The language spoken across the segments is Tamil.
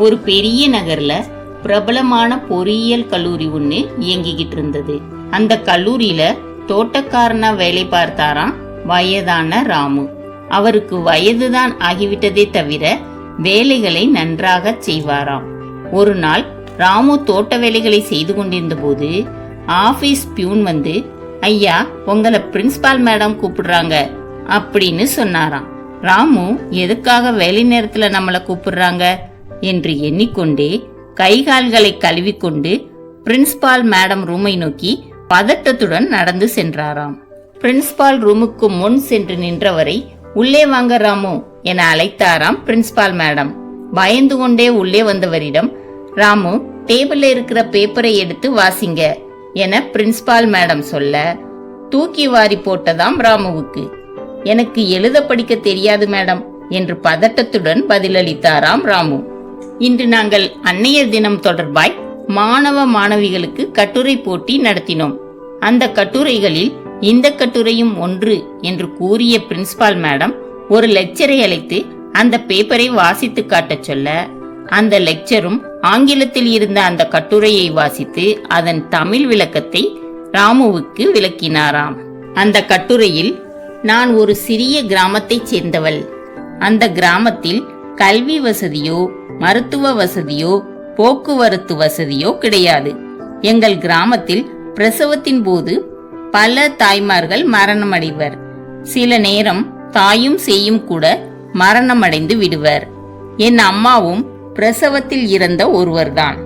ஒரு பெரிய நகர்ல பிரபலமான பொறியியல் கல்லூரி ஒன்று இயங்கிக்கிட்டு இருந்தது. அந்த கல்லூரியில தோட்டக்காரனா வேலை பார்த்தாராம் வயதான ராமு. அவருக்கு வயதுதான் ஆகிவிட்டதே தவிர வேலைகளை நன்றாக செய்வாராம். ஒரு நாள் ராமு தோட்ட வேலைகளை செய்து கொண்டிருந்த போது ஆபீஸ் பியூன் வந்து ஐயா உங்களை பிரின்சிபால் மேடம் கூப்பிடுறாங்க அப்படின்னு சொன்னாராம். ராமு எதுக்காக வேலை நேரத்துல நம்மளை கூப்பிடுறாங்க? என்று எண்ணிக்கொண்டே கை கால்களை கழுவிக்கொண்டு பிரின்ஸ்பால் மேடம் ரூமை நோக்கி பதட்டத்துடன் நடந்து சென்றாராம். பிரின்ஸ்பால் ரூமுக்கு முன் சென்று நின்றவரை உள்ளே வாங்க ராமு என அழைத்தாராம் பிரின்ஸ்பால் மேடம். பயந்து கொண்டே உள்ளே வந்தவரிடம் ராமு டேபிள்ல இருக்கிற பேப்பரை எடுத்து வாசிங்க என பிரின்ஸ்பால் மேடம் சொல்ல தூக்கி வாரி போட்டதாம் ராமுவுக்கு. எனக்கு எழுத படிக்க தெரியாது மேடம் என்று பதட்டத்துடன் பதிலளித்தாராம் ராமு. இன்று நாங்கள் அன்னையர் தினம் தொடர்பாய் மாணவ மாணவிகளுக்கு கட்டுரை போட்டி நடத்தினோம். அந்த கட்டுரைகளில் இந்த கட்டுரையும் ஒன்று என்று கூறிய பிரின்சிபால் மேடம் ஒரு லெக்சரை அழைத்து அந்த பேப்பரை வாசித்து காட்டச் சொல்ல அந்த லெக்சரும் ஆங்கிலத்தில் இருந்த அந்த கட்டுரையை வாசித்து அதன் தமிழ் விளக்கத்தை ராமுவுக்கு விளக்கினாராம். அந்த கட்டுரையில் நான் ஒரு சிறிய கிராமத்தைச் சேர்ந்தவள். அந்த கிராமத்தில் கல்வி வசதியோ மருத்துவ வசதியோ போக்குவரத்து வசதியோ கிடையாது. எங்கள் கிராமத்தில் பிரசவத்தின் போது பல தாய்மார்கள் மரணமடைவர். சில நேரம் தாயும் சேயும் கூட மரணமடைந்து விடுவர். என் அம்மாவும் பிரசவத்தில் இறந்த ஒருவர்தான்.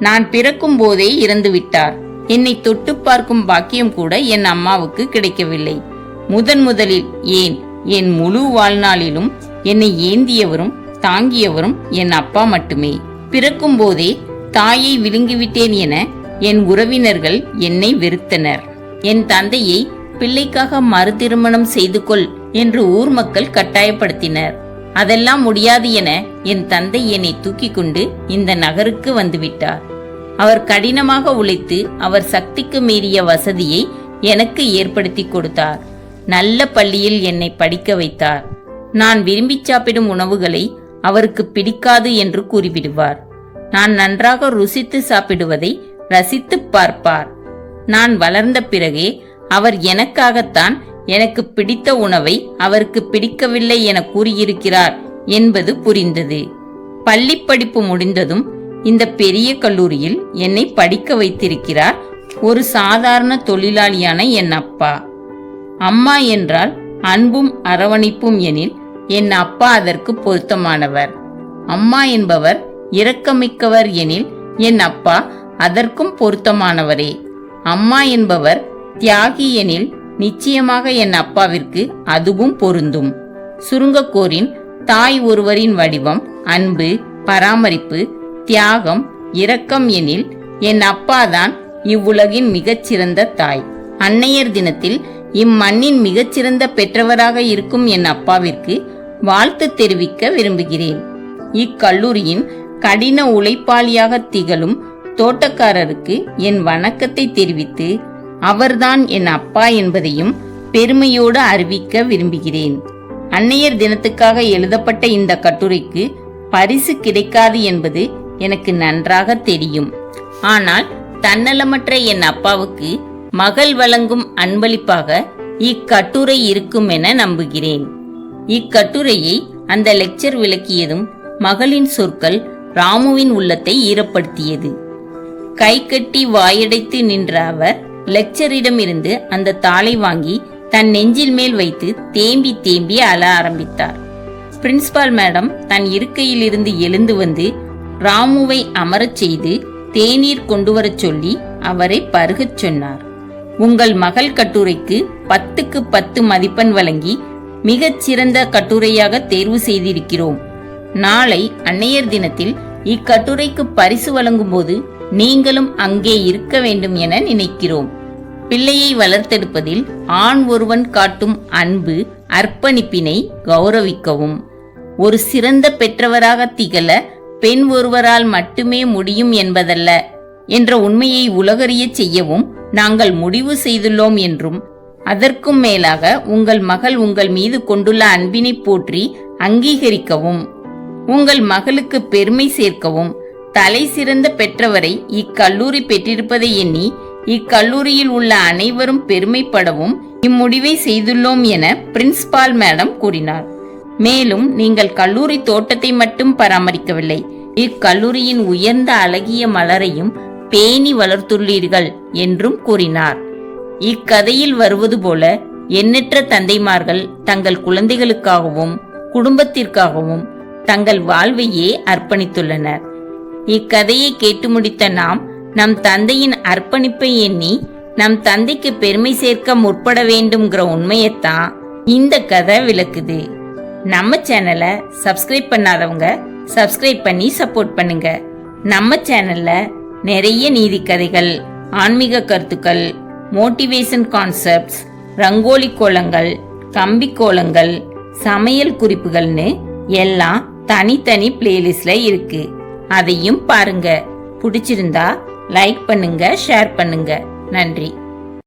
நான் பிறக்கும் போதே இறந்து விட்டார். என்னை தொட்டு பார்க்கும் பாக்கியம் கூட என் அம்மாவுக்கு கிடைக்கவில்லை. முதன் முதலில் ஏன் என் முழு வாழ்நாளிலும் என்னை ஏந்தியவரும் தாங்கியவரும் என் அப்பா மட்டுமே. பிறக்கும் போதே தாயை விழுங்கிவிட்டேன் என என் உறவினர்கள் என்னை வெறுத்தனர். என் தந்தையை பிள்ளைக்காக மறுதிருமணம் செய்து கொள் என்று ஊர் மக்கள் கட்டாயப்படுத்தினர். அதெல்லாம் முடியாது என என் தந்தை என்னை தூக்கி கொண்டு இந்த நகருக்கு வந்துவிட்டார். அவர் கடினமாக உழைத்து அவர் சக்திக்கு மீறிய வசதியை எனக்கு ஏற்படுத்தி கொடுத்தார். நல்ல பள்ளியில் என்னை படிக்க வைத்தார். நான் விரும்பி சாப்பிடும் உணவுகளை அவருக்கு பிடிக்காது என்று கூறிவிடுவார். நான் நன்றாக ருசித்து சாப்பிடுவதை ரசித்துப் பார்ப்பார். நான் வளர்ந்த பிறகே அவர் எனக்காகத்தான் எனக்கு பிடித்த உணவை அவருக்கு பிடிக்கவில்லை என கூறியிருக்கிறார் என்பது புரிந்தது. பள்ளி படிப்பு முடிந்ததும் இந்த பெரிய கல்லூரியில் என்னை படிக்க வைத்திருக்கிறார் ஒரு சாதாரண தொழிலாளியான என் அப்பா. அம்மா என்றால் அன்பும் அரவணைப்பும் எனில் என் அப்பா அதற்கு பொருத்தமானவர். அம்மா என்பவர் இரக்கமிக்கவர் எனில் என் அப்பா அதற்கும் பொருத்தமானவரே. அம்மா என்பவர் தியாகி எனில் நிச்சயமாக என் அப்பாவிற்கு அதுவும் பொருந்தும். சுருங்கக்கோரின் தாய் ஒருவரின் வடிவம் அன்பு பராமரிப்பு தியாகம் இரக்கம் எனில் என் அப்பாதான் இவ்வுலகின் மிகச்சிறந்த தாய். அன்னையர் தினத்தில் இம்மண்ணின் மிகச்சிறந்த பெற்றவராக இருக்கும் என் அப்பாவிற்கு வாழ்த்து தெரிவிக்க விரும்புகிறேன். இக்கல்லூரியின் கடின உழைப்பாளியாக திகழும் தோட்டக்காரருக்கு என் வணக்கத்தை தெரிவித்து அவர்தான் என் அப்பா என்பதையும் பெருமையோடு அறிவிக்க விரும்புகிறேன். அன்னையர் தினத்துக்காக எழுதப்பட்ட இந்த கட்டுரைக்கு பரிசு கிடைக்காது என்பது எனக்கு நன்றாக தெரியும். ஆனால் தன்னலமற்ற என் அப்பாவுக்கு மகள் வழங்கும் அன்பளிப்பாக இக்கட்டுரை இருக்கும் என நம்புகிறேன். இக்கட்டுரையை அந்த லெக்சர் விளக்கியதும் மகளின் சொற்கள் ராமுவின் உள்ளத்தை ஈரப்படுத்தியது. கை கட்டி வாயடைத்து நின்ற அவர் லெக்சரிடமிருந்து அந்த தாளை வாங்கி தன் நெஞ்சில் மேல் வைத்து தேம்பி தேம்பி அழ ஆரம்பித்தார். பிரின்சிபால் மேடம் தன் இருக்கையிலிருந்து எழுந்து வந்து ராமுவை அமரச் செய்து தேநீர் கொண்டு வரச் சொல்லி அவரை பருகச் சொன்னார். உங்கள் மகள் கட்டுரைக்கு பத்துக்கு பத்து மதிப்பெண் வழங்கி மிகச் சிறந்த கட்டுரையாக தேர்வு செய்திருக்கிறோம். நாளை அன்னையர் தினத்தில் இக்கட்டுரைக்கு பரிசு வழங்கும்போது நீங்களும் அங்கே இருக்க வேண்டும் என நினைக்கிறோம். பிள்ளையை வளர்த்தெடுப்பதில் ஆண் ஒருவன் காட்டும் அன்பு அர்ப்பணிப்பினை கௌரவிக்கவும். ஒரு சிறந்த பெற்றவராக திகழ பெண் ஒருவரால் மட்டுமே முடியும் என்பதல்ல. என்ற உண்மையை உலகறியச் செய்யவும் நாங்கள் முடிவு செய்துள்ளோம் என்றும் அதற்கும் மேலாக உங்கள் மகள் உங்கள் மீது கொண்டுள்ள அன்பினை போற்றி அங்கீகரிக்கவும். உங்கள் மகளுக்கு பெருமை சேர்க்கவும். தலை சிறந்த பெற்றவரை இக்கல்லூரி பெற்றிருப்பதை எண்ணி இக்கல்லூரியில் உள்ள அனைவரும் பெருமைப்படவும் இம்முடிவை செய்துள்ளோம் என பிரின்ஸ்பால் மேடம் கூறினார். மேலும் நீங்கள் கல்லூரி தோட்டத்தை மட்டும் பராமரிக்கவில்லை இக்கல்லூரியின் உயர்ந்த அழகிய மலரையும் பேணி வளர்த்துள்ளீர்கள் என்றும் கூறினார். இக்கதையில் வருவது போல எண்ணற்ற தந்தைமார்கள் தங்கள் குழந்தைகளுக்காகவும் குடும்பத்திற்காகவும் தங்கள் வாழ்வையே அர்ப்பணித்துள்ளனர். இக்கதையை கேட்டு முடித்த நாம் நம் தந்தையின் அர்ப்பணிப்பை எண்ணி நம் தந்தைக்கு பெருமை சேர்க்க முற்பட வேண்டும்ங்கிற உண்மையைத்தான் இந்த கதை விளக்குது. நம்ம சேனலை சப்ஸ்கிரைப் பண்ணாதவங்க சப்ஸ்கிரைப் பண்ணி சப்போர்ட் பண்ணுங்க. நம்ம சேனல்ல நிறைய நீதி கதைகள் ஆன்மீக கருத்துக்கள் மோட்டிவேஷன் கான்செப்ட்ஸ் ரங்கோலி கோலங்கள் கம்பி கோலங்கள் சமையல் குறிப்புகள்னு எல்லாம் தனித்தனி பிளேலிஸ்ட்ல இருக்கு. அதையும் பாருங்க. பிடிச்சிருந்தா லைக் பண்ணுங்க ஷேர் பண்ணுங்க. நன்றி.